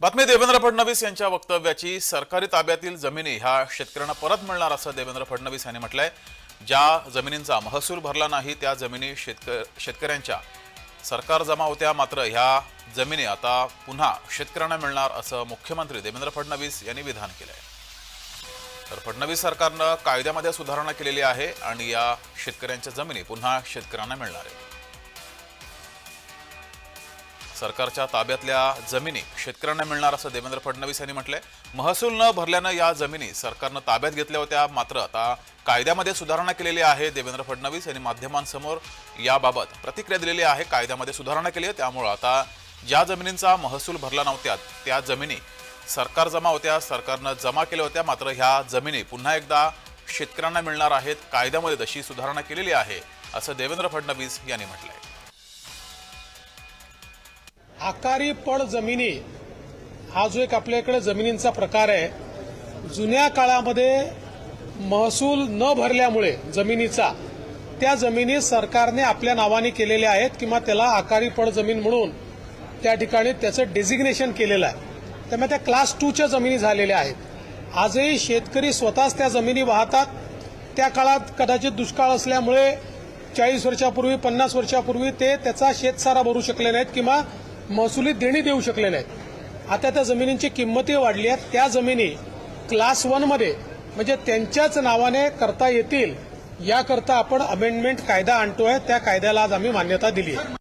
बातमी देवेंद्र फडणवीस यांच्या वक्तव्याची. सरकारी ताब्यातील जमिनी ह्या शेतकऱ्यांना परत मिळणार असं देवेंद्र फडणवीस यांनी म्हटलंय. ज्या जमिनींचा महसूल भरला नाही त्या जमिनी शेतक शेतकऱ्यांच्या. सरकार जमा होत्या मात्र ह्या जमिनी आता पुन्हा शेतकऱ्यांना मिळणार असं मुख्यमंत्री देवेंद्र फडणवीस यांनी विधान केलंय. तर फडणवीस सरकारनं कायद्यामध्ये सुधारणा केलेली आहे आणि या शेतकऱ्यांच्या जमिनी पुन्हा शेतकऱ्यांना मिळणार आहे सरकारच्या ताब्यातल्या जमिनी शेतकऱ्यांना मिळणार असं देवेंद्र फडणवीस यांनी म्हटलंय. महसूल न भरल्यानं या जमिनी सरकारनं ताब्यात घेतल्या होत्या. मात्र आता कायद्यामध्ये सुधारणा केलेली आहे देवेंद्र फडणवीस यांनी माध्यमांसमोर याबाबत प्रतिक्रिया दिलेली आहे. कायद्यामध्ये सुधारणा केली आहे. त्यामुळं आता ज्या जमिनींचा महसूल भरला नव्हत्या त्या जमिनी सरकार जमा होत्या सरकारनं जमा केल्या होत्या. मात्र ह्या जमिनी पुन्हा एकदा शेतकऱ्यांना मिळणार आहेत. कायद्यामध्ये तशी सुधारणा केलेली आहे असं देवेंद्र फडणवीस यांनी म्हटलं आहे आकारी पड जमिनी हा जो एक आपल्याकडे जमिनींचा प्रकार आहे जुन्या काळामध्ये महसूल न भरल्यामुळे जमिनीचा त्या जमिनी सरकारने आपल्या नावाने केलेल्या आहेत किंवा त्याला आकारी पड जमीन म्हणून त्या ठिकाणी त्याचं डेझिग्नेशन केलेलं आहे. त्यामुळे त्या क्लास टूच्या जमिनी झालेल्या आहेत. आजही शेतकरी स्वतःच त्या जमिनी वाहतात. त्या काळात कदाचित दुष्काळ असल्यामुळे चाळीस वर्षापूर्वी पन्नास वर्षापूर्वी ते त्याचा शेतसारा भरू शकले नाहीत किंवा महसुली देणी देऊ शकले नाहीत. आता त्या जमिनींची किंमतही वाढली आहेत. त्या जमिनी क्लास वनमध्ये म्हणजे त्यांच्याच नावाने करता येतील याकरता आपण अमेंडमेंट कायदा आणतोय. त्या कायद्याला आज आम्ही मान्यता दिली आहे